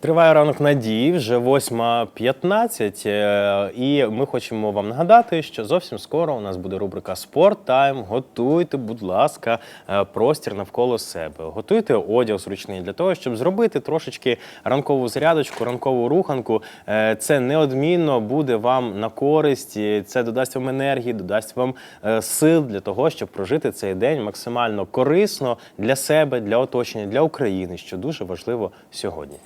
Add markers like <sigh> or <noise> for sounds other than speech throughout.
Триває ранок надії, вже 8.15, е, і ми хочемо вам нагадати, що зовсім скоро у нас буде рубрика Спорт Тайм. Готуйте, будь ласка, е, простір навколо себе. Готуйте одяг зручний для того, щоб зробити трошечки ранкову зарядочку, ранкову руханку. Е, Це неодмінно буде вам на користь. Це додасть вам енергії, додасть вам сил для того, щоб прожити цей день максимально корисно для себе, для оточення, для України, що дуже важливо сьогодні.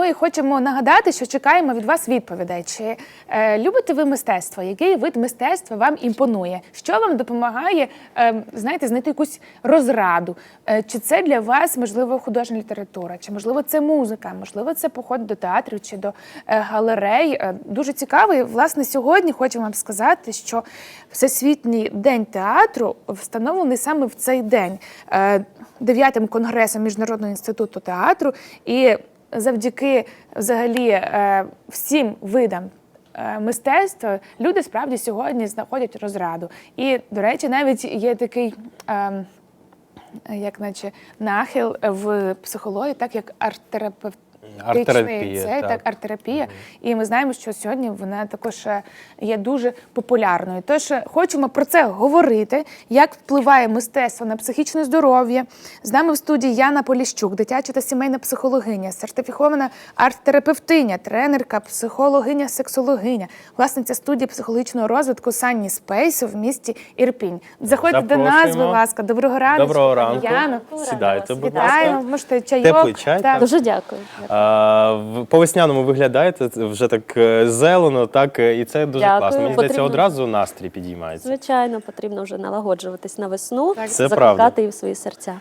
Ну і хочемо нагадати, що чекаємо від вас відповідей. Чи е, любите ви мистецтво? Який вид мистецтва вам імпонує? Що вам допомагає, е, знаєте, знайти якусь розраду? Е, чи це для вас можливо художня література? Чи можливо це музика? Можливо, це поход до театрів чи до е, галерей? Е, дуже цікаво. І, власне, сьогодні хочу вам сказати, що Всесвітній день театру встановлений саме в цей день, е, дев'ятим конгресом Міжнародного інституту театру. І завдяки взагалі е, всім видам. е, Мистецтва люди справді сьогодні знаходять розраду. І, до речі, навіть є такий, ем, як наче нахил в психології, так як арт-терапевт. Арт-терапія, це так. так, арт-терапія. І ми знаємо, що сьогодні вона також е, є дуже популярною. Тож е, хочемо про це говорити, як впливає мистецтво на психічне здоров'я. З нами в студії Яна Поліщук, дитяча та сімейна психологиня, сертифікована арт-терапевтиня, тренерка, психологиня, сексологиня, власниця студії психологічного розвитку Санні Спейсу в місті Ірпінь. Заходьте до нас, будь ласка. Доброго ранку. Доброго ранку. Яно. Сідайте, будь Вітаємо, ласка. можете чайок. Теплий чай, так. Дуже дякую. По весняному виглядаєте вже так е, зелено, так е, і це дуже Дякую. класно. Мені здається, Потрібно. одразу настрій підіймається. Звичайно, потрібно вже налагоджуватись на весну, Так. Це закликати правда. її в свої серця.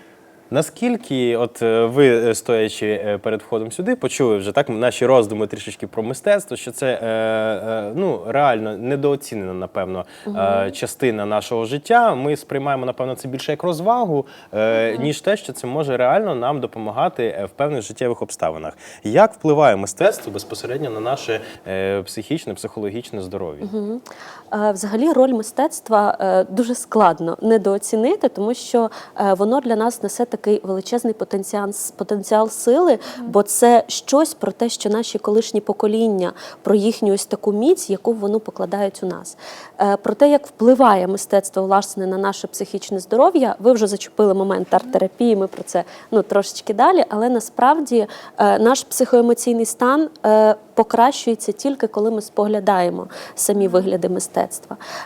Наскільки, от е, ви, е, стоячи е, перед входом сюди, почули вже так наші роздуми трішечки про мистецтво, що це е, е, ну реально недооцінена, напевно, е, частина нашого життя. Ми сприймаємо, напевно, це більше як розвагу, е, ніж те, що це може реально нам допомагати в певних життєвих обставинах. Як впливає мистецтво безпосередньо на наше е, психічне, психологічне здоров'я? Взагалі, роль мистецтва е, дуже складно недооцінити, тому що е, воно для нас несе такий величезний потенціал, потенціал сили, бо це щось про те, що наші колишні покоління, про їхню ось таку міць, яку вони покладають у нас. Е, Про те, як впливає мистецтво власне на наше психічне здоров'я, ви вже зачепили момент арт-терапії, ми про це ну трошечки далі, але насправді е, наш психоемоційний стан. е, Покращується тільки коли ми споглядаємо самі вигляди мистецтва.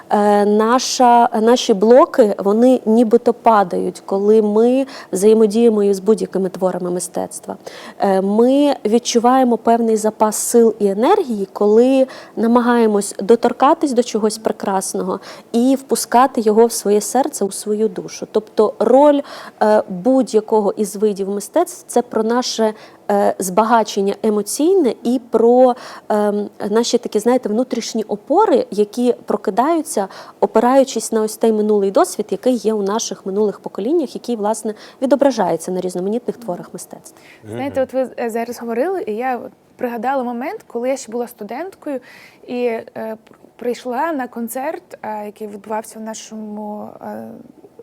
Е, наша, наші блоки вони нібито падають, коли ми взаємодіємо із будь-якими творами мистецтва. Е, ми відчуваємо певний запас сил і енергії, коли намагаємось доторкатись до чогось прекрасного і впускати його в своє серце, у свою душу. Тобто роль е, будь-якого із видів мистецтв це про наше збагачення емоційне і про ем, наші такі, знаєте, внутрішні опори, які прокидаються, опираючись на ось той минулий досвід, який є у наших минулих поколіннях, який власне відображається на різноманітних творах мистецтва. Знаєте, от ви е, зараз говорили, і я пригадала момент, коли я ще була студенткою і е, пр- прийшла на концерт, е, який відбувався в нашому.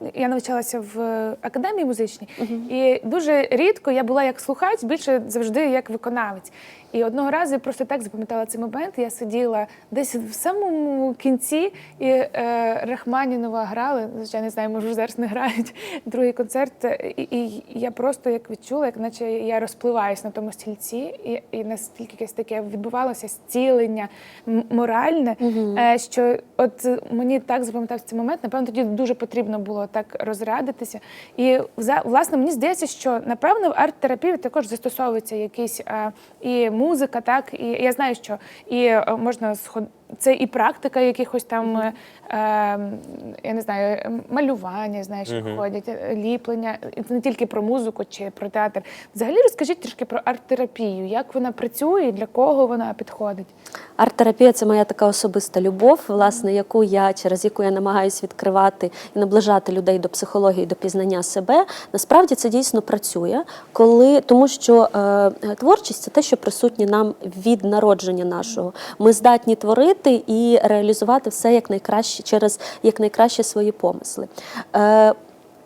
Е, я навчалася в академії музичній, і дуже рідко я була як слухач, більше завжди як виконавець. І одного разу я просто так запам'ятала цей момент. Я сиділа десь в самому кінці, і е, Рахманінова грали. Звичайно, не знаю, може зараз не грають <laughs> другий концерт. І, і я просто як відчула, як наче я розпливаюсь на тому стільці, і, і настільки якесь таке відбувалося зцілення моральне, е, що от е, мені так запам'ятався цей момент. Напевно, тоді дуже потрібно було так розрадитися. І власне мені здається, що напевно в арт-терапії також застосовується якийсь е, і музика, так і я знаю, що і е, можна сход. Це і практика якихось там, е, е, я не знаю, е, малювання, знаєш, як ходять, е, ліплення. І це не тільки про музику чи про театр. Взагалі розкажіть трішки про арт-терапію, як вона працює, для кого вона підходить. Арт-терапія це моя така особиста любов, власне, яку я через яку я намагаюся відкривати і наближати людей до психології, до пізнання себе. Насправді це дійсно працює, коли тому, що е, творчість це те, що присутнє нам від народження нашого. Ми здатні творити і реалізувати все як найкраще через як свої помисли. Е,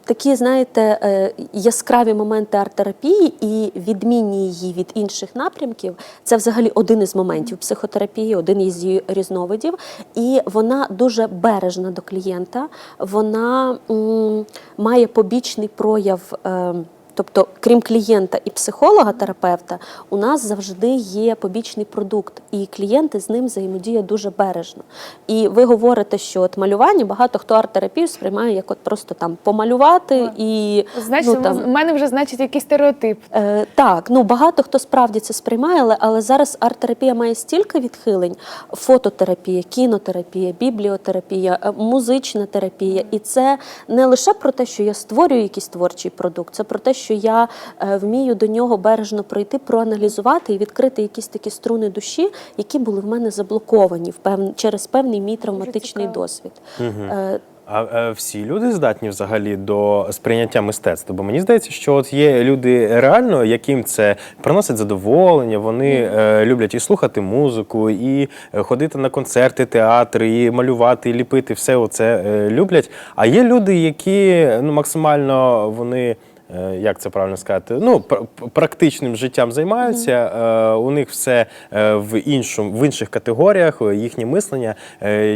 такі, знаєте, е, яскраві моменти арт-терапії і відмінні її від інших напрямків. Це взагалі один із моментів психотерапії, один із її різновидів. І вона дуже бережна до клієнта. Вона м, має побічний прояв. е, Тобто, крім клієнта і психолога-терапевта, у нас завжди є побічний продукт, і клієнти з ним взаємодіє дуже бережно. І ви говорите, що от малювання багато хто арт-терапію сприймає як от просто там помалювати і Значить, ну, там, в мене вже значить якийсь стереотип. Е, так, ну багато хто справді це сприймає, але, але зараз арт-терапія має стільки відхилень: фототерапія, кінотерапія, бібліотерапія, е, музична терапія. І це не лише про те, що я створюю якийсь творчий продукт, це про те, що я е, вмію до нього бережно прийти, проаналізувати і відкрити якісь такі струни душі, які були в мене заблоковані в пев... через певний мій травматичний досвід. Е, А е, всі люди здатні взагалі до сприйняття мистецтва? Бо мені здається, що от є люди реально, яким це приносить задоволення. Вони е, люблять і слухати музику, і ходити на концерти, театри, і малювати, і ліпити. Все оце е, люблять. А є люди, які ну максимально вони. Е, Як це правильно сказати? Ну, пр- пр- практичним життям займаються. е, У них все е, в іншому, в інших категоріях, їхнє мислення.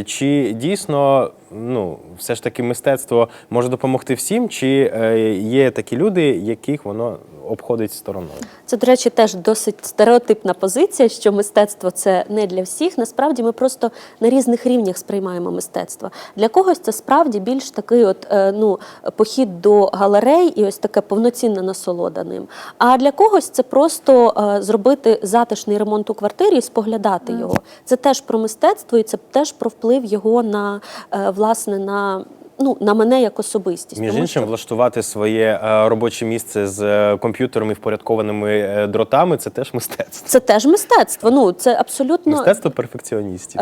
Чи дійсно ну, все ж таки мистецтво може допомогти всім, чи є такі люди, яких воно обходить стороною? Це, до речі, теж досить стереотипна позиція, що мистецтво це не для всіх. Насправді ми просто на різних рівнях сприймаємо мистецтво. Для когось це справді більш такий, от е, ну похід до галерей і ось таке повноцінна насолода ним. А для когось це просто е, зробити затишний ремонт у квартирі і споглядати його. Це теж про мистецтво, і це теж про вплив його на е, власне на. Ну, на мене як особистість. Між Тому іншим, що- влаштувати своє е, робоче місце з е, комп'ютером і впорядкованими е, дротами це теж мистецтво. це теж мистецтво. Ну це абсолютно Мистецтво перфекціоністів.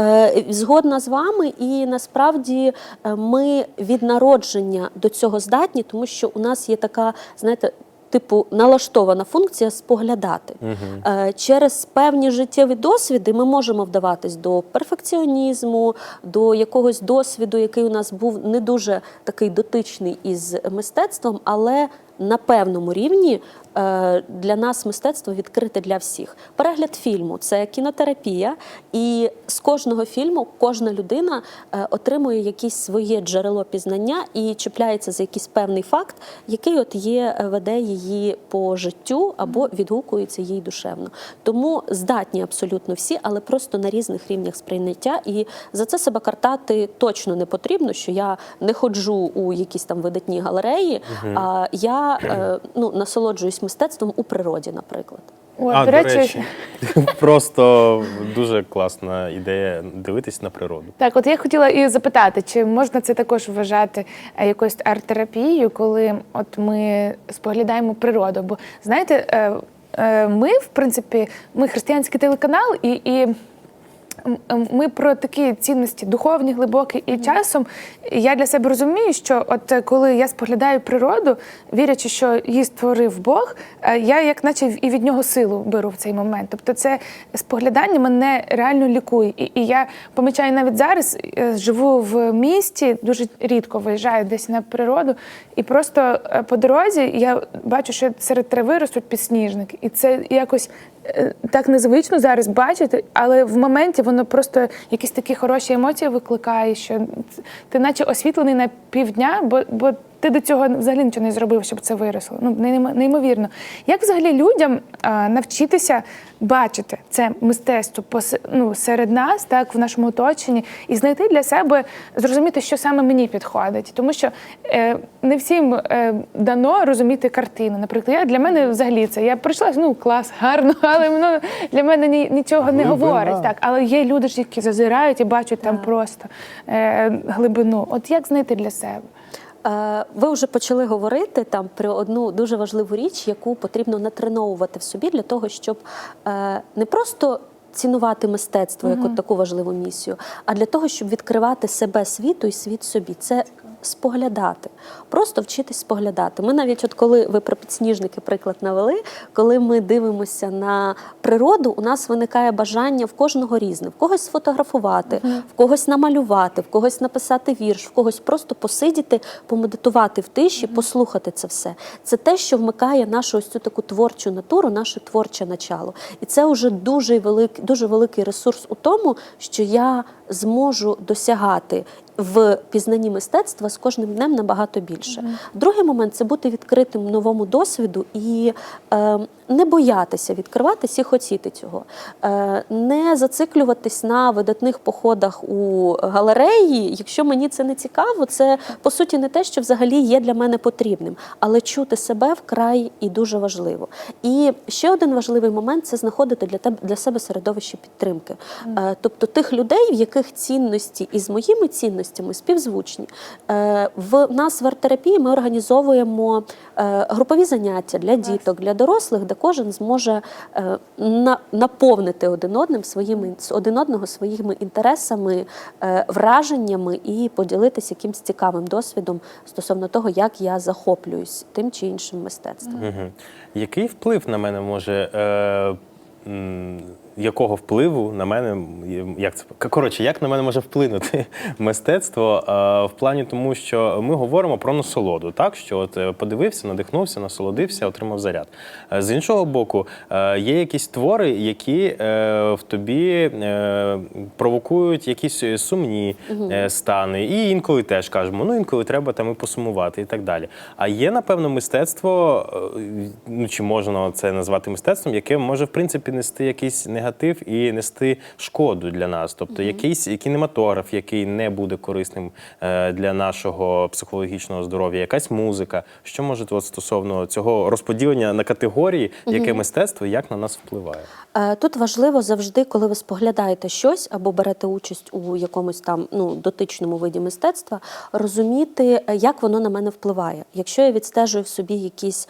Згодна з вами, і насправді ми від народження до цього здатні, тому що у нас є така, знаєте. Типу налаштована функція споглядати Угу. через певні життєві досвіди. Ми можемо вдаватись до перфекціонізму, до якогось досвіду, який у нас був не дуже такий дотичний із мистецтвом, але на певному рівні е, для нас мистецтво відкрите для всіх. Перегляд фільму це кінотерапія, і з кожного фільму кожна людина е, отримує якесь своє джерело пізнання і чіпляється за якийсь певний факт, який от є, е, веде її по життю або відгукується їй душевно. Тому здатні абсолютно всі, але просто на різних рівнях сприйняття. І за це себе картати точно не потрібно, що я не ходжу у якісь там видатні галереї, а я е, ну, насолоджуюсь мистецтвом у природі, наприклад. О, а, до речі, <laughs> просто дуже класна ідея дивитись на природу. Так, от я хотіла і запитати, чи можна це також вважати е, якоюсь арт-терапією, коли от ми споглядаємо природу? Бо знаєте, е, е, ми, в принципі, ми християнський телеканал, і, і ми про такі цінності духовні, глибокі, і часом я для себе розумію, що от е, коли я споглядаю природу, вірячи, що її створив Бог, е, я як наче і від нього силу беру в цей момент. Тобто, це споглядання мене реально лікує. І, і я помічаю навіть зараз, е, живу в місті, дуже рідко виїжджаю десь на природу, і просто по дорозі я бачу, що серед трави ростуть підсніжники, і це якось. Е, Так незвично зараз бачити, але в моменті воно просто якісь такі хороші емоції викликає, що ти наче освітлений на півдня, бо, бо ти до цього взагалі нічого не зробив, щоб це виросло. Ну, неймовірно. Як взагалі людям а, навчитися бачити це мистецтво пос- ну, серед нас, так, в нашому оточенні, і знайти для себе, зрозуміти, що саме мені підходить. Тому що е, не всім е, дано розуміти картину. Наприклад, я для мене взагалі це. Я прийшла, ну клас, гарно, <laughs> але воно для мене ні, нічого не Глибина. говорить. Так, але є люди ж, які зазирають і бачать там просто е, глибину. От як знайти для себе? Е, Ви вже почали говорити там про одну дуже важливу річ, яку потрібно натреновувати в собі для того, щоб е, не просто цінувати мистецтво як от таку важливу місію, а для того, щоб відкривати себе світу і світ собі. Це споглядати, просто вчитись споглядати. Ми навіть, от коли ви про підсніжники приклад навели, коли ми дивимося на природу, у нас виникає бажання в кожного різне, в когось сфотографувати, в когось намалювати, в когось написати вірш, в когось просто посидіти, помедитувати в тиші, послухати це все. Це те, що вмикає нашу ось цю таку творчу натуру, наше творче начало. І це вже дуже великий, дуже великий ресурс у тому, що я зможу досягати в пізнанні мистецтва з кожним днем набагато більше. Другий момент це бути відкритим новому досвіду і е, не боятися відкриватись і хотіти цього, е, не зациклюватись на видатних походах у галереї. Якщо мені це не цікаво, це по суті не те, що взагалі є для мене потрібним, але чути себе вкрай і дуже важливо. І ще один важливий момент це знаходити для тебе для себе середовище підтримки, Е, тобто тих людей, в яких цінності із моїми цінностями співзвучні. Е, В нас в арт-терапії ми організовуємо е, групові заняття для діток, для дорослих, де кожен зможе е, наповнити один одним своїми один одного своїми інтересами, враженнями і поділитися якимсь цікавим досвідом стосовно того, як я захоплююсь тим чи іншим мистецтвом. Угу. Який вплив на мене може. Е, якого впливу на мене, як це коротше, як на мене може вплинути <laughs> мистецтво е, в плані тому, що ми говоримо про насолоду, так що от е, подивився, надихнувся, насолодився, отримав заряд. Е, З іншого боку, є якісь твори, які в тобі провокують якісь сумні стани, і інколи теж кажемо, ну інколи треба там і посумувати, і так далі. А є, напевно, мистецтво, ну чи можна це назвати мистецтвом, яке може в принципі нести якийсь негатив і нести шкоду для нас. Тобто якийсь кінематограф, який не буде корисним е, для нашого психологічного здоров'я, якась музика. Що може от стосовно цього розподілення на категорії, яке мистецтво як на нас впливає? Е, Тут важливо завжди, коли ви споглядаєте щось або берете участь у якомусь там ну дотичному виді мистецтва, розуміти, е, як воно на мене впливає. Якщо я відстежую в собі якісь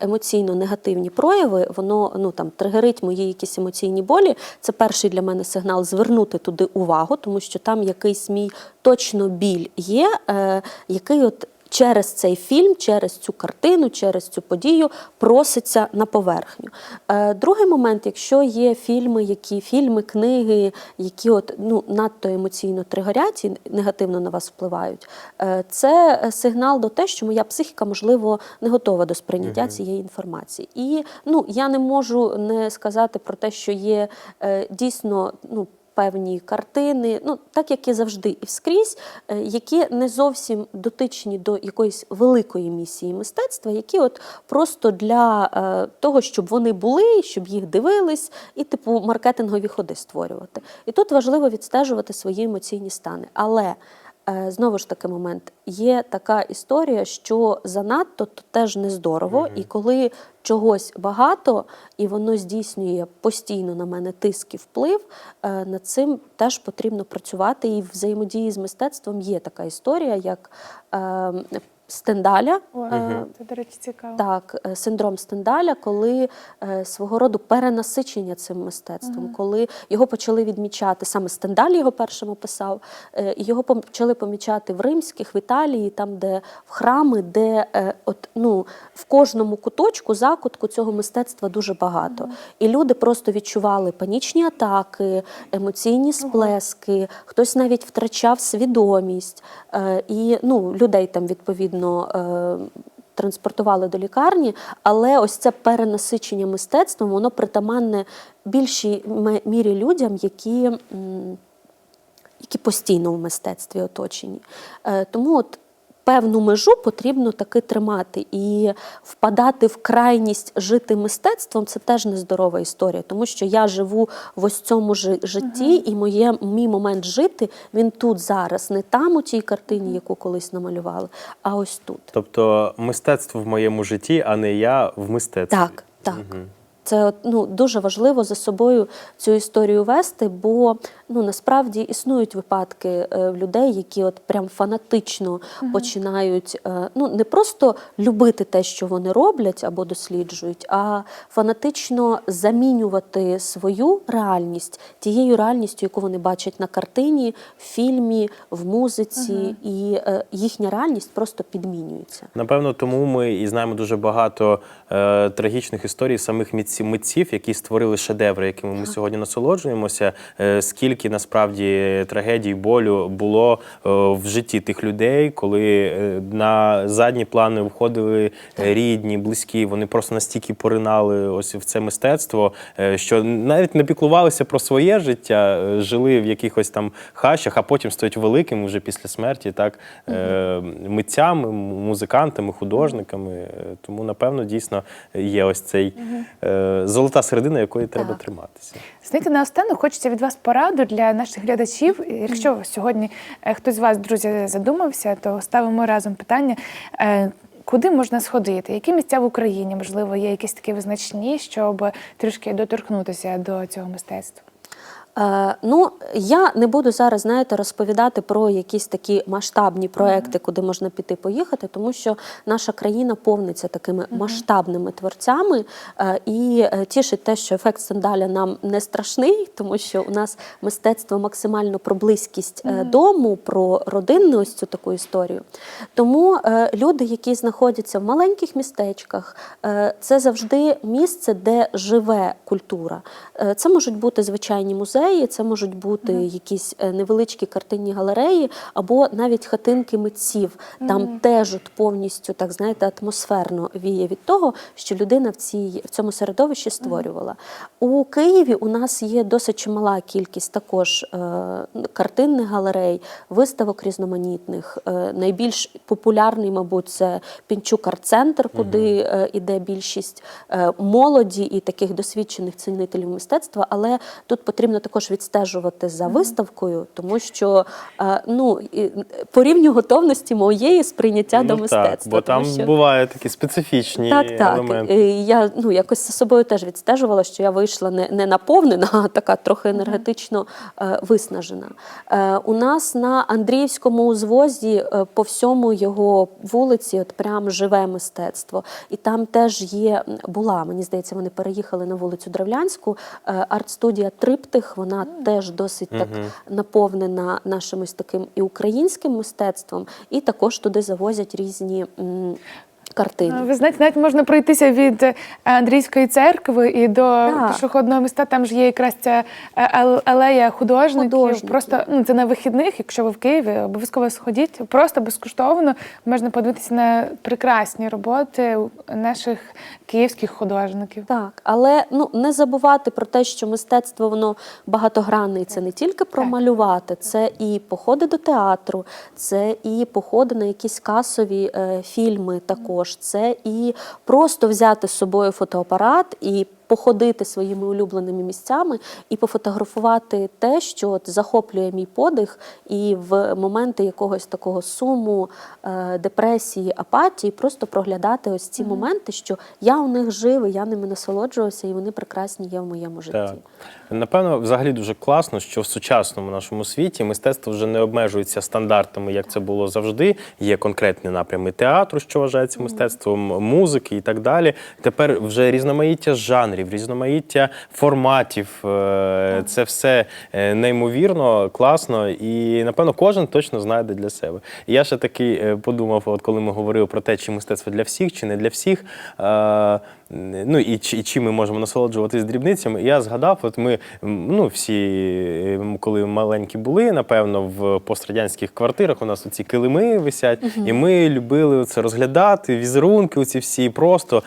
емоційно негативні прояви, воно ну там тригерить мої якісь емоційні болі. Це перший для мене сигнал звернути туди увагу, тому що там якийсь мій точно біль є, е, який от. Через цей фільм, через цю картину, через цю подію проситься на поверхню. Е, другий момент, якщо є фільми, які фільми, книги, які от ну надто емоційно тригорять і негативно на вас впливають, е, це сигнал до те, що моя психіка можливо не готова до сприйняття цієї інформації. І ну я не можу не сказати про те, що є е, дійсно ну певні картини, ну так як і завжди, і вскрізь, е, які не зовсім дотичні до якоїсь великої місії мистецтва, які от просто для е, того, щоб вони були, щоб їх дивились, і типу маркетингові ходи створювати. І тут важливо відстежувати свої емоційні стани. Але знову ж таки момент є така історія, що занадто то теж не здорово, і коли чогось багато і воно здійснює постійно на мене тиск і вплив, е, над цим теж потрібно працювати. І в взаємодії з мистецтвом є така історія, як е, Стендаля. О, Е, Це, до речі, цікаво. так, е, синдром Стендаля, коли е, свого роду перенасичення цим мистецтвом, коли його почали відмічати, саме Стендаль його першим описав, е, його почали помічати в римських, в Італії, там, де в храми, де е, от, ну, в кожному куточку, закутку цього мистецтва дуже багато. І люди просто відчували панічні атаки, емоційні сплески, хтось навіть втрачав свідомість. Е, і ну, людей там відповідно. Е, транспортували до лікарні, але ось це перенасичення мистецтвом, воно притаманне більшій мірі людям, які, які постійно в мистецтві оточені. Е, Тому от певну межу потрібно таки тримати. І впадати в крайність жити мистецтвом це теж нездорова історія, тому що я живу в ось цьому жи- житті, і моє, мій момент жити він тут зараз, не там у тій картині, яку колись намалювали, а ось тут. Тобто мистецтво в моєму житті, а не я в мистецтві. Так, так. Це ну, дуже важливо за собою цю історію вести, бо ну, насправді існують випадки е, людей, які от прям фанатично починають е, ну, не просто любити те, що вони роблять або досліджують, а фанатично замінювати свою реальність тією реальністю, яку вони бачать на картині, в фільмі, в музиці, і е, їхня реальність просто підмінюється. Напевно, тому ми і знаємо дуже багато е, трагічних історій самих митців, митців, які створили шедеври, якими ми сьогодні насолоджуємося. Е, скільки насправді трагедій, болю було е, в житті тих людей, коли е, на задні плани входили рідні, близькі. Вони просто настільки поринали ось в це мистецтво, що навіть не піклувалися про своє життя, жили в якихось там хащах, а потім стають великими вже після смерті, так митцями, музикантами, художниками. Тому, напевно, дійсно є ось цей золота середина, якої треба Так. триматися. Знаєте, наостанок хочеться від вас пораду для наших глядачів. Якщо сьогодні е, хтось з вас, друзі, задумався, то ставимо разом питання. е, Куди можна сходити? Які місця в Україні, можливо, є якісь такі визначні, щоб трішки доторкнутися до цього мистецтва? Е, ну, я не буду зараз, знаєте, розповідати про якісь такі масштабні проекти, куди можна піти поїхати, тому що наша країна повниться такими масштабними творцями. Е, і е, тішить те, що ефект сандаля нам не страшний, тому що у нас мистецтво максимально про близькість е, дому, про родинну ось цю таку історію. Тому люди, які знаходяться в маленьких містечках, це завжди місце, де живе культура. Це можуть бути звичайні музеї, це можуть бути якісь е, невеличкі картинні галереї або навіть хатинки митців. Там теж от повністю так знаєте атмосферно віє від того, що людина в цій в цьому середовищі створювала. У Києві у нас є досить чимала кількість також е, картинних галерей, виставок різноманітних. Е, найбільш популярний, мабуть, це Пінчук арт-центр, куди е, іде більшість е, молоді і таких досвідчених цінителів мистецтва. Але тут потрібно також відстежувати за виставкою, тому що е, ну, по рівню готовності моєї сприйняття до Ну, мистецтва. Так, бо там що... бувають такі специфічні Так, так. елементи. І Я ну якось за собою теж відстежувала, що я вийшла не, не наповнена, а така трохи енергетично е, виснажена. Е, у нас на Андріївському узвозі е, по всьому його вулиці, от прям живе мистецтво. І там теж є була. Мені здається, вони переїхали на вулицю Древлянську. е, арт-студія Триптих. Вона теж досить так наповнена нашим ось таким і українським мистецтвом, і також туди завозять різні. Картини. Ви знаєте, навіть можна пройтися від е, Андрійської церкви і до Так. пішохідного міста. Там ж є якраз ця е, алея художників. Художників. Просто ну це на вихідних, якщо ви в Києві, обов'язково сходіть. Просто безкоштовно можна подивитися на прекрасні роботи наших київських художників. Так, але ну не забувати про те, що мистецтво воно багатогранне, і це не тільки про Так. малювати, це і походи до театру, це і походи на якісь касові е, фільми. Також це і просто взяти з собою фотоапарат і. Походити своїми улюбленими місцями і пофотографувати те, що от захоплює мій подих, і в моменти якогось такого суму, е, депресії, апатії, просто проглядати ось ці моменти, що я у них жив, і я ними насолоджувався, і вони прекрасні є в моєму житті. Так. Напевно, взагалі дуже класно, що в сучасному нашому світі мистецтво вже не обмежується стандартами, як це було завжди. Є конкретні напрями театру, що вважається мистецтвом, музики і так далі. Тепер вже різноманіття жанрів, різноманіття форматів. Е, Це все е, неймовірно, класно, і напевно кожен точно знайде для себе. Я ще такий е, подумав, от коли ми говорили про те, чи мистецтво для всіх, чи не для всіх. Ну і, чи- і чим ми можемо насолоджуватись дрібницями. Я згадав, от ми ну, всі, коли маленькі були, напевно, в пострадянських квартирах у нас оці килими висять, і ми любили це розглядати, візерунки, оці всі просто,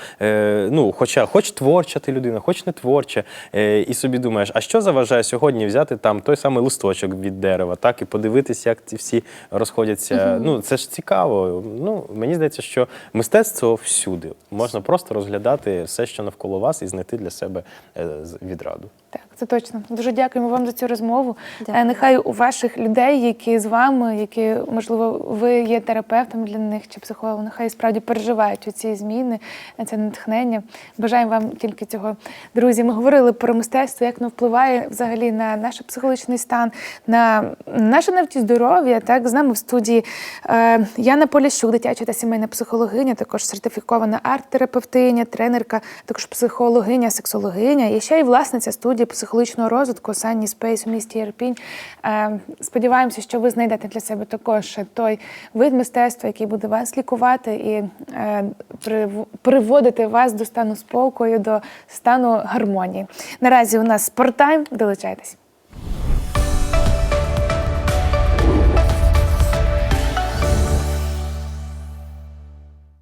ну, хоча хоч творча ти людина, хоч не творча. Е, і собі думаєш, а що заважає сьогодні взяти там той самий листочок від дерева, так, і подивитися, як ці всі розходяться. Ну, це ж цікаво. Ну, мені здається, що мистецтво всюди. Можна просто розглядати все, що навколо вас, і знайти для себе е, відраду. Так, це точно. Дуже дякуємо вам за цю розмову. Дякую. Е, Нехай у ваших людей, які з вами, які можливо ви є терапевтом для них чи психологом, нехай справді переживають ці зміни, е, це натхнення. Бажаємо вам тільки цього. Друзі, ми говорили про мистецтво, як воно впливає взагалі на наш психологічний стан, на наше навіть здоров'я. Так, з нами в студії е, Яна Полящук, дитяча та сімейна психологиня, також сертифікована арт-терапевтиня, тренерка, також психологиня, сексологиня. І ще й власниця студії психологічного розвитку Санні Спейс у місті Ірпінь. Е, Сподіваємося, що ви знайдете для себе також той вид мистецтва, який буде вас лікувати і е, приводити вас до стану спокою, до стану гармонії. Наразі у нас спорттайм. Долучайтесь.